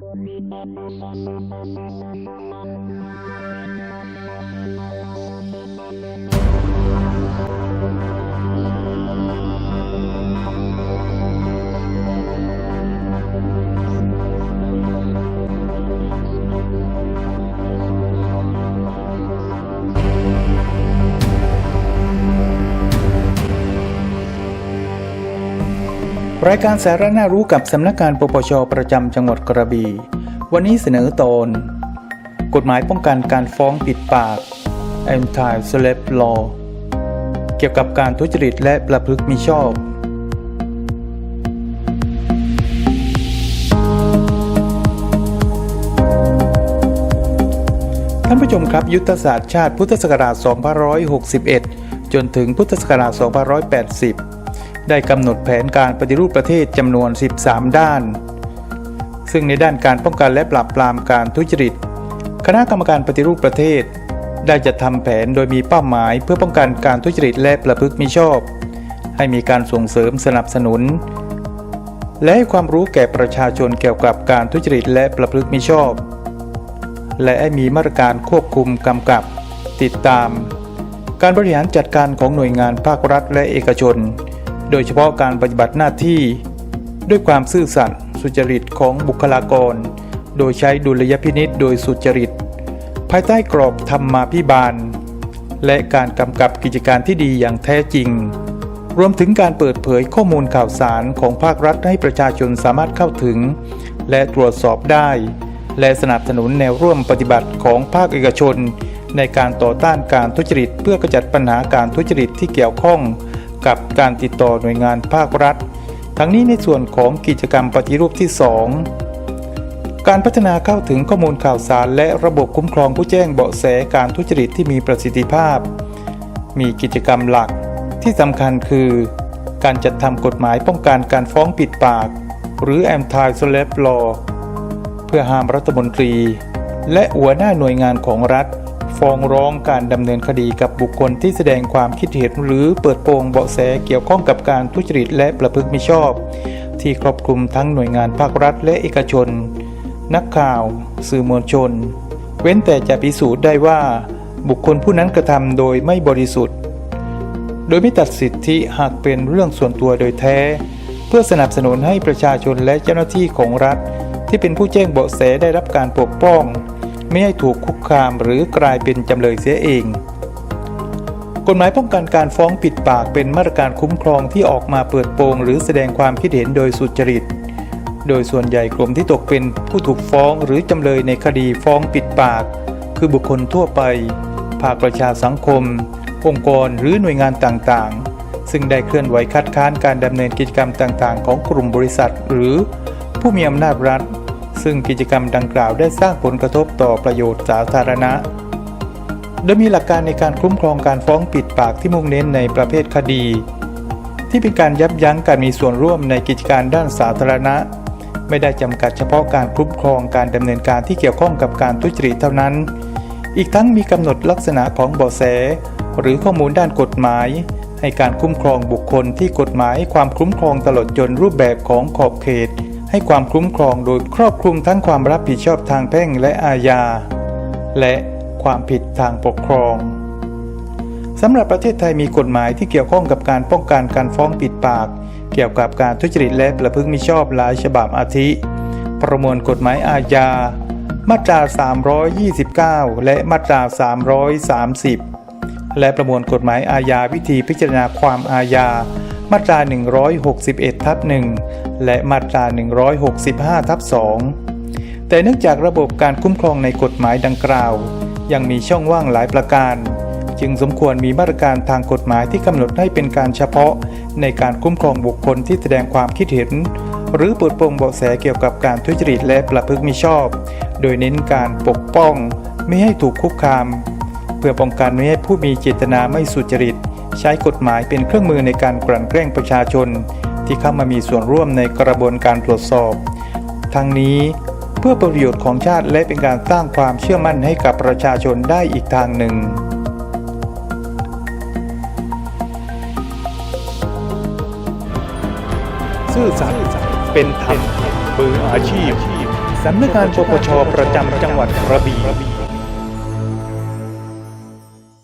Thank you. รายการสาระน่ารู้กับสำนักงานปปชประจำจังหวัดกระบี่ วันนี้เสนอตอนกฎหมายป้องกันการฟ้องปิดปาก Anti Slap Law เกี่ยวกับการทุจริตและประพฤติมิชอบท่านผู้ชมครับยุทธศาสตร์ชาติพุทธศักราช 2561 จนถึงพุทธศักราช 2580 ได้กำหนดแผนการปฏิรูปประเทศจำนวน 13 ด้าน ซึ่งในด้านการป้องกันและปราบปรามการทุจริต คณะกรรมการปฏิรูปประเทศ ได้จัดทำแผนโดยมีเป้าหมายเพื่อป้องกันการทุจริตและประพฤติมิชอบ ให้มีการส่งเสริมสนับสนุน และให้ความรู้แก่ประชาชนเกี่ยวกับการทุจริตและประพฤติมิชอบ และให้มีมาตรการควบคุมกำกับ ติดตาม การบริหารจัดการของหน่วยงานภาครัฐและเอกชน โดยเฉพาะการปฏิบัติหน้าที่ ด้วยความซื่อสัตย์สุจริตของบุคลากร โดยใช้ดุลยพินิษโดยสุจริต ภายใต้กรอบธรรมาภิบาล และการกำกับกิจการที่ดีอย่างแท้จริง รวมถึงการเปิดเผยข้อมูลข่าวสารของภาครัฐให้ประชาชนสามารถเข้าถึง และตรวจสอบได้ และสนับสนุนแนวร่วมปฏิบัติของภาคเอกชน ในการต่อต้านการทุจริต เพื่อกระจัดปัญหาการทุจริตที่เกี่ยวข้อง กับการติดต่อหน่วยงานภาครัฐ ทั้งนี้ในส่วนของกิจกรรมปฏิรูปที่ 2 การพัฒนาเข้าถึงข้อมูลข่าวสาร และระบบคุ้มครองผู้แจ้งเบาะแสการทุจริตที่มีประสิทธิภาพ มีกิจกรรมหลักที่สำคัญคือ การจัดทำกฎหมายป้องกันการฟ้องปิดปาก หรือ Anti Slap Law เพื่อห้ามรัฐมนตรี และหัวหน้าหน่วยงานของรัฐ ฟ้องร้องการดำเนินคดีกับบุคคลที่แสดงความคิดเห็นหรือเปิดโปงเบาะแสเกี่ยวข้องกับการทุจริตและประพฤติมิชอบ ที่ครอบคลุมทั้งหน่วยงานภาครัฐและเอกชน นักข่าว สื่อมวลชน เว้นแต่จะพิสูจน์ได้ว่า บุคคลผู้นั้นกระทำโดยไม่บริสุทธิ์ โดยไม่ตัดสิทธิหากเป็นเรื่องส่วนตัวโดยแท้ เพื่อสนับสนุนให้ประชาชนและเจ้าหน้าที่ของรัฐ ที่เป็นผู้แจ้งเบาะแสได้รับการปกป้อง ไม่ให้ถูกคุกคามหรือกลายเป็นจำเลยเสียเอง กฎหมายป้องกันการฟ้องปิดปากเป็นมาตรการคุ้มครองที่ออกมาเปิดโปงหรือแสดงความคิดเห็นโดยสุจริต โดยส่วนใหญ่กลุ่มที่ตกเป็นผู้ถูกฟ้องหรือจำเลยในคดีฟ้องปิดปาก คือบุคคลทั่วไป ภาคประชาสังคม องค์กรหรือหน่วยงานต่างๆซึ่งได้เคลื่อนไหวคัดค้านการดำเนินกิจกรรมต่างๆ ของกลุ่มบริษัท หรือผู้มีอำนาจรัฐ ซึ่งกิจกรรมดังกล่าวได้สร้างผลกระทบต่อประโยชน์สาธารณะ โดยมีหลักการในการคุ้มครองการฟ้องปิดปากที่มุ่งเน้นในประเภทคดี ที่เป็นการยับยั้งการมีส่วนร่วมในกิจการด้านสาธารณะ ไม่ได้จำกัดเฉพาะการคุ้มครองการดำเนินการที่เกี่ยวข้องกับการทุจริตเท่านั้น อีกทั้งมีกำหนดลักษณะของเบาะแส หรือข้อมูลด้านกฎหมายให้การคุ้มครองบุคคลที่กฎหมายความคุ้มครองตลอดจนรูปแบบของขอบเขต ให้ความคุ้มครองโดยครอบคลุมทั้งความรับผิดชอบทางแพ่งและอาญา และความผิดทางปกครองสำหรับประเทศไทยมีกฎหมายที่เกี่ยวข้องกับการป้องกันการฟ้องปิดปาก เกี่ยวกับการทุจริตและประพฤติมิชอบหลายฉบับอาทิ ประมวลกฎหมายอาญา มาตรา 329 และมาตรา 330 และประมวลกฎหมายอาญาวิธีพิจารณาความอาญา มาตรา 161 ทับ 1 และมาตรา 165 ทับ 2 แต่เนื่องจากระบบการคุ้มครองในกฎหมายดังกล่าว ยังมีช่องว่างหลายประการ จึงสมควรมีมาตรการทางกฎหมายที่กำหนดให้เป็นการเฉพาะ ในการคุ้มครองบุคคลที่แสดงความคิดเห็น หรือเปิดโปงเบาะแสเกี่ยวกับการทุจริตและประพฤติมิชอบ โดยเน้นการปกป้อง ไม่ให้ถูกคุกคาม พื่อป้องกันไม่ให้ผู้มีเจตนาไม่สุจริต ใช้กฎหมายเป็นเครื่องมือในการกลั่นแกล้งประชาชน ที่เข้ามามีส่วนร่วมในกระบวนการตรวจสอบ ทั้งนี้เพื่อประโยชน์ของชาติและเป็นการสร้างความเชื่อมั่นให้กับประชาชนได้อีกทางหนึ่งซื่อสัตย์เป็นธรรมมืออาชีพสำนักงานปปชประจำจังหวัดกระบี่